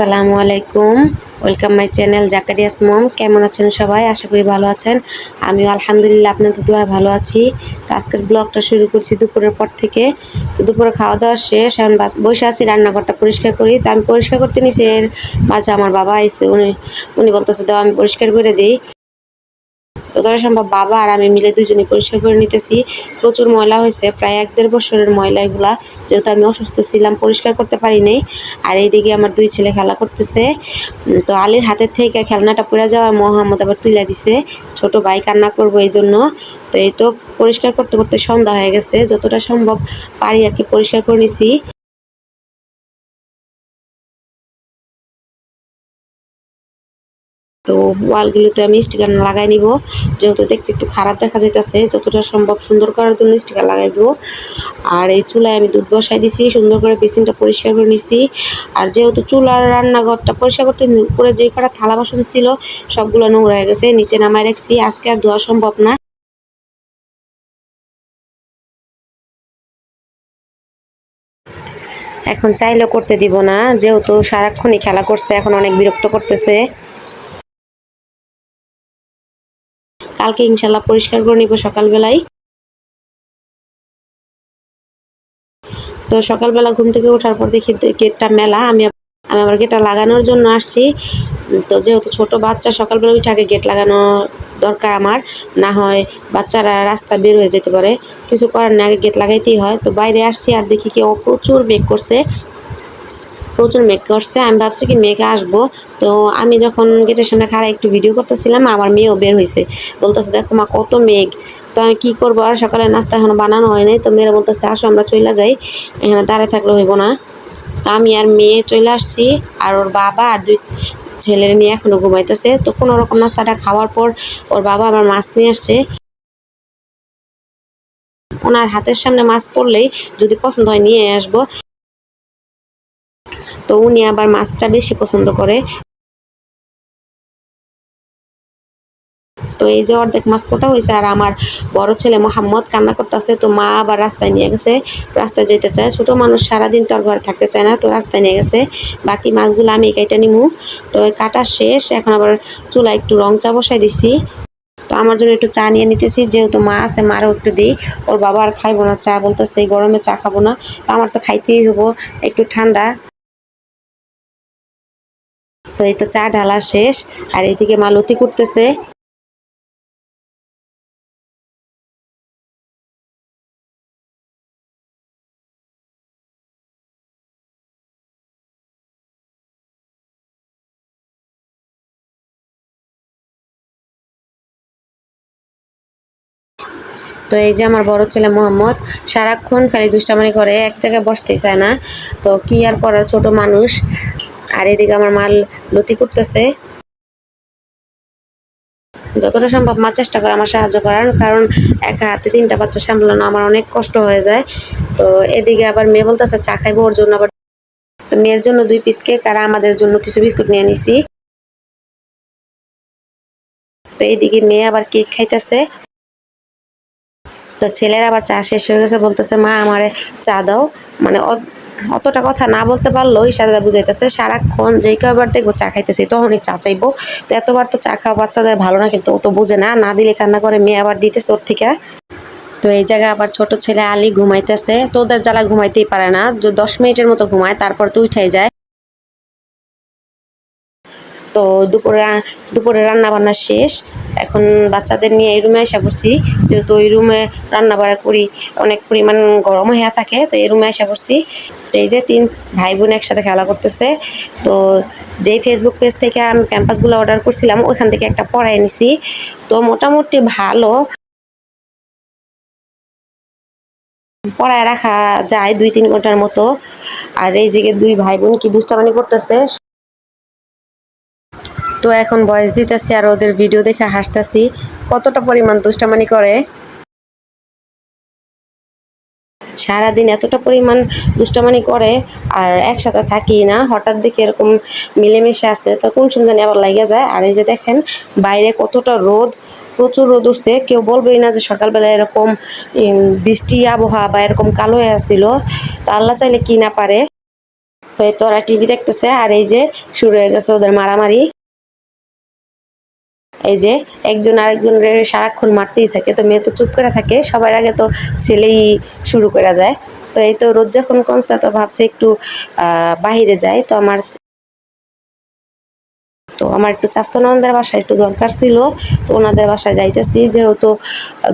আসসালামু আলাইকুম। Welcome my channel জাকারিয়াস মম কেমন আছেন সবাই? আশা করি ভালো আছেন। আমিও আলহামদুলিল্লাহ আপনাদের দোয়া ভালো আছি। তো আজকের ব্লগটা শুরু করছি দুপুরের পর থেকে। তো দুপুরে খাওয়া দাওয়া শেষ, এখন বসে আছি, রান্নাঘরটা পরিষ্কার করি। তো আমি পরিষ্কার করতে নিছি এর মাঝে আমার বাবা আইসে উনি উনি বলতেছে, দাও, আমি পরিষ্কার করে দিই। ধরো সম্ভব বাবা আর আমি মিলে দুজনে পরিষ্কার করে নিতেছি। প্রচুর ময়লা হয়েছে, প্রায় এক দেড় বছরের ময়লা এগুলা। যেহেতু আমি অসুস্থ ছিলাম, পরিষ্কার করতে পারি নাই। আর এইদিকে আমার দুই ছেলে খেলা করতেছে। তো আলীর হাতের থেকে খেলনাটা পড়ে যাওয়ার মোহাম্মদ আবার তুলে দিছে। ছোট ভাই কান্না করব এই জন্য তো এই তো পরিষ্কার করতে করতে সন্ধ্যা হয়ে গেছে। যতটা সম্ভব পারি আর কি পরিষ্কার করে নিছি। তো ওয়ালগুলোতে আমি স্টিকার লাগাই নিব। যেহেতু দেখতে একটু খারাপ দেখা যাইতেছে, যতটা সম্ভব সুন্দর করার জন্য স্টিকার লাগাই দিব। আর এই চুলায় আমি দুধ বসাই দিছি, সুন্দর করে বেসিনটা পরিষ্কার করে নিছি। আর যেহেতু চুলার রান্নাঘরটা পরিষ্কার করতে উপরে যে কটা থালা বাসন ছিল, সবগুলো নোংরা হয়ে গেছে, নিচে নামায় রাখছি, আজকে আর ধোয়া সম্ভব না। এখন চাইলেও করতে দিব না, যেহেতু সারাক্ষণই খেলা করছে, এখন অনেক বিরক্ত করতেছে। কালকে ইনশাল্লাহ পরিষ্কার করে নিব সকালবেলায় তো সকালবেলা ঘুম থেকে ওঠার পর দেখি গেটটা মেলা, আমি আমি আবার গেটটা লাগানোর জন্য আসছি। তো যেহেতু ছোট বাচ্চা, সকালবেলা উঠে আগে গেট লাগানো দরকার আমার। না হয় বাচ্চারা রাস্তা বের হয়ে যেতে পারে। কিছু করার না আগে গেট লাগাইতেই হয়। তো বাইরে আসছি আর দেখি কি ও প্রচুর মেঘ করছে। প্রচুর মেঘ করছে। আমি ভাবছি কি মেঘ আসব। তো আমি যখন গেটের সামনে খাড়া একটু ভিডিও করতেছিলাম, আমার মেয়েও বের হয়েছে বলতেছে, দেখো মা, কত মেঘ। তো আমি কী করব? আর সকালে নাস্তা এখনও বানানো হয় নাই। তো মেয়েরা বলতেছে, আসো, আমরা চলে যাই। এখানে দাঁড়িয়ে থাকলে হইব না। তো আমি আর মেয়ে চলে আসছি, আর ওর বাবা আর দুই ছেলের নিয়ে এখনও ঘুমাইতেছে। তো কোনো রকম নাস্তাটা খাওয়ার পর ওর বাবা আবার মাছ নিয়ে আসছে। ওনার হাতের সামনে মাছ পড়লেই যদি পছন্দ হয় নিয়ে আসব। তো উনি আবার মাছটা বেশি পছন্দ করে। তো এই যে অর্ধেক মাছ কোটা হয়েছে আর আমার বড় ছেলে মোহাম্মদ কান্না করতেছে, তো মা আবার রাস্তায় নিয়ে গেছে। রাস্তায় যেতে চায়। ছোট মানুষ সারাদিন তো আর ঘরে থাকতে চায় না, তো রাস্তায় নিয়ে গেছে। বাকি মাছগুলো আমি কেটে নিমু। তো কাটা শেষ, এখন আবার চুলা একটু রং চা বসাই দিছি। তো আমার জন্য একটু চা নিয়ে নিতেছি, যেহেতু মা আছে, মারও একটু দিই। ওর বাবা আর খাইবো না, চা বলতেছে, এই গরমে চা খাব না। তো আমার তো খাইতেই হব একটু ঠান্ডা। তো এই তো চা ঢালা শেষ, আর এদিকে মালতি করতেছে। তো এই যে আমার বড় ছেলে মোহাম্মদ, সারাক্ষণ খালি দুষ্টামানি করে, এক জায়গায় বসতেই চায় না। তো কি আর করার, ছোট মানুষ। আর এদিকে আমার মাল লতি করতেছে যতটা সম্ভব মা চেষ্টা করে, আমার সাহায্য করার, কারণ একা হাতে তিনটা বাচ্চা সামলানো আমার অনেক কষ্ট হয়ে যায়। তো এদিকে আবার মেয়ে বলতেছে, চা খাইবো ওর জন্য আবার। তো মেয়ের জন্য দুই পিস কেক আর আমাদের জন্য কিছু বিস্কুট নিয়ে নিছি। তো এইদিকে মেয়ে আবার কেক খাইতেছে। তো ছেলের আবার চা শেষ হয়ে গেছে, বলতেছে, মা, আমারে চা দাও। মানে অতটা কথা না বলতে পারলেও ইশারা বুঝাইতেছে, সারাক্ষণ যেই কয়বার দেখব চা খাইতেছে তখনই চা চাইব। তো এতবার তো চা খাওয়া বাচ্চাদের ভালো না, কিন্তু ও তো বোঝে না না দিলে কান্না করে, মেয়ে আবার দিতেছে ওর থেকে। তো এই জায়গায় আবার ছোট ছেলে আলী ঘুমাইতেছে তোদের জ্বালা ঘুমাইতেই পারে না, দশ মিনিটের মতো ঘুমায়, তারপর তো উঠে যায়। তো দুপুরে দুপুরে রান্না বান্না শেষ। এখন বাচ্চাদের নিয়ে এই রুমে এসে পড়ছি যেহেতু ওই রুমে রান্না বাড়া করি, অনেক পরিমাণ গরম হয়ে থাকে, তো এই রুমে এসে পড়ছি তো এই যে তিন ভাই বোন একসাথে খেলা করতেছে। তো যেই ফেসবুক পেজ থেকে আমি ক্যাম্পাসগুলো অর্ডার করছিলাম, ওইখান থেকে একটা পড়াই নিছি। তো মোটামুটি ভালো। পড়ায় রাখা যায় দুই তিন ঘণ্টার মতো। আর এই যে দুই ভাই বোন কি দুষ্টামানি করতেছে তো এখন ভয়েস দিতেছি আর ওদের ভিডিও দেখে হাসতেছি। কতটা পরিমাণ দুষ্টামানি করে? সারাদিন এতটা পরিমাণ দুষ্টামানি করে আর একসাথে থাকি না, হঠাৎ দেখে এরকম মিলেমিশে আসতে তো কোন সুন্দর আবার লাগিয়ে যায়। আর এই যে দেখেন, বাইরে কতটা রোদ, প্রচুর রোদ উঠছে। কেউ বলবেই না যে সকালবেলা এরকম বৃষ্টি, আবহাওয়া বা এরকম কালো হয়ে আসছিল তা আল্লাহ চাইলে কি না পারে? তো ওরা টিভি দেখতেছে। আর এই যে শুরু হয়ে গেছে ওদের মারামারি। এই যে একজন আরেকজনের সারাক্ষণ মারতেই থাকে, তো মেয়ে তো চুপ করে থাকে, সবার আগে তো ছেলেই শুরু করে দেয়। তো এই তো রোদ যখন কমছে তো ভাবছে একটু বাহিরে যায়, তো আমার আমার একটু চাস্তো ননদের বাসায় একটু দরকার ছিল, তো ওনাদের বাসায় যাইতেছি। যেহেতু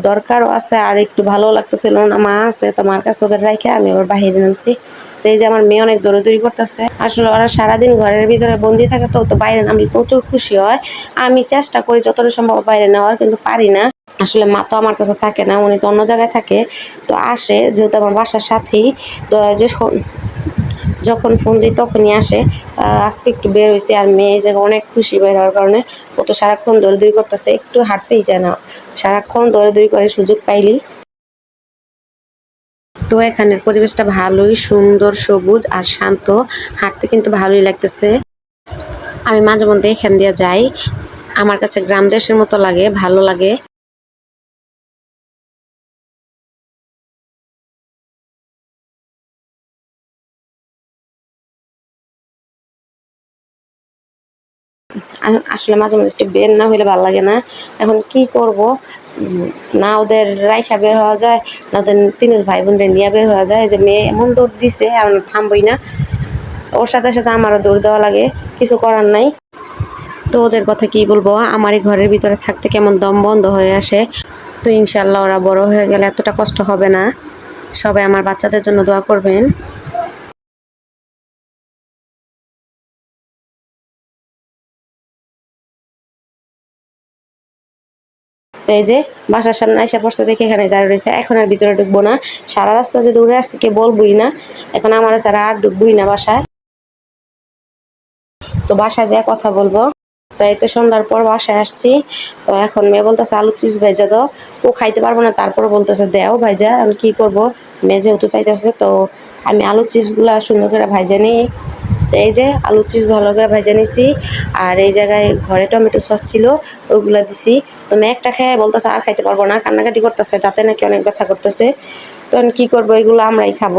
দরকারও আছে, আর একটু ভালো লাগতেছিল না মা আছে, তো মার কাছে ওদের রাখে আমি আবার বাহিরে নামছি। তো এই যে আমার মেয়ে অনেক দৌড়াদৌড়ি করতেছে। আসলে ওরা সারাদিন ঘরের ভিতরে বন্দি থাকে তো তো বাইরে নামলে প্রচুর খুশি হয়। আমি চেষ্টা করি যতটা সম্ভব বাইরে নেওয়ার, কিন্তু পারি না। আসলে মা তো আমার কাছে থাকে না, উনি তো অন্য জায়গায় থাকে। তো আসে, যেহেতু আমার বাসার সাথেই। তো যে যখন ফোন দিই তখনই আসে। আজকে একটু বের হয়েছে আর মেয়ে জায়গায় অনেক খুশি বের হওয়ার কারণে ও তো সারাক্ষণ দৌড়াদৌড়ি করতেছে, একটু হাঁটতেই চায় না। সারাক্ষণ দৌড়াদৌড়ি করে সুযোগ পাইলি। তো এখানের পরিবেশটা ভালোই সুন্দর, সবুজ আর শান্ত। হাঁটতে কিন্তু ভালোই লাগতেছে। আমি মাঝে মধ্যে এখান দিয়ে যাই। আমার কাছে গ্রাম দেশের মতো লাগে, ভালো লাগে। আসলে মাঝে মাঝে একটু বের না হইলে ভালো লাগে না। এখন কি করব? না ওদের রাইখা বের হওয়া যায়, না ওদের তিন ভাই বোনদের নিয়ে বের হওয়া যায়। যে মেয়ে এমন দৌড় দিছে আমি থামবই না। ওর সাথে সাথে আমারও দৌড় দেওয়া লাগে, কিছু করার নাই। তো ওদের কথা কি বলব? আমার এই ঘরের ভিতরে থাকতে কেমন দম বন্ধ হয়ে আসে। তো ইনশাল্লাহ ওরা বড় হয়ে গেলে এতটা কষ্ট হবে না। সবাই আমার বাচ্চাদের জন্য দোয়া করবেন। তো এই যে বাসার সামনে এসে পড়ছে, দেখে এখানে দাঁড়িয়ে রয়েছে। এখন আর ভিতরে ঢুকবো না। সারা রাস্তা যে দৌড়ে আসছে, কে বলবই না। এখন আমার ছাড়া আর ঢুকবই না বাসায়। তো বাসায় যেয়ে কথা বলব। তাই তো সন্ধ্যার পর বাসায় আসছি। তো এখন মেয়ে বলতেছে, আলু চিপস ভেজে দাও। ও খাইতে পারব না। তারপরে বলতেছে, দেও ভাইজা, আমি কি করব? মেয়ে যেহেতু চাইতেছে, তো আমি আলু চিপসগুলো সুন্দর করে ভাইজে নিই। তো এই যে আলু চিপস ভালো করে ভেজে নিছি। আর এই জায়গায় ঘরে টমেটো সস ছিল ওইগুলো দিছি। তো মেয়ে একটা খেয়ে বলতেছে, আর খাইতে পারব না, কান্নাকাটি করতেছে তাতে নাকি অনেক ব্যথা করতেছে। তো কী করব, এগুলো আমরাই খাব।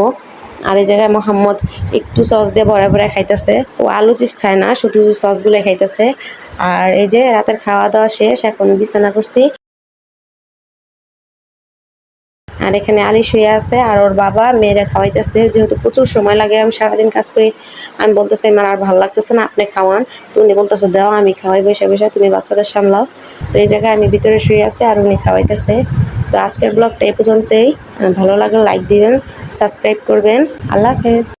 আর এই জায়গায় মোহাম্মদ একটু সস দিয়ে ভরে ভরে খাইতেছে। ও আলু চিপস খায় না, শুধু সসগুলো খাইতেছে। আর এই যে রাতের খাওয়া দাওয়া শেষ, এখন বিছানা করছি। আর এখানে আলি শুয়ে আছে আর ওর বাবা মেয়েরা খাওয়াইতেছে। যেহেতু প্রচুর সময় লাগে, আমি সারাদিন কাজ করি, আমি বলতেছি, আমার আর ভালো লাগতেছে না, আপনি খাওয়ান। তো উনি বলতেছে, দাও, আমি খাওয়াই, বসে বসে, তুমি বাচ্চাদের সামলাও। তো এই জায়গায় আমি ভিতরে শুয়ে আছি আর উনি খাওয়াইতেছে। তো আজকের ব্লগটা এই পর্যন্তই। ভালো লাগলে লাইক দিবেন সাবস্ক্রাইব করবেন। আল্লাহ হাফেজ।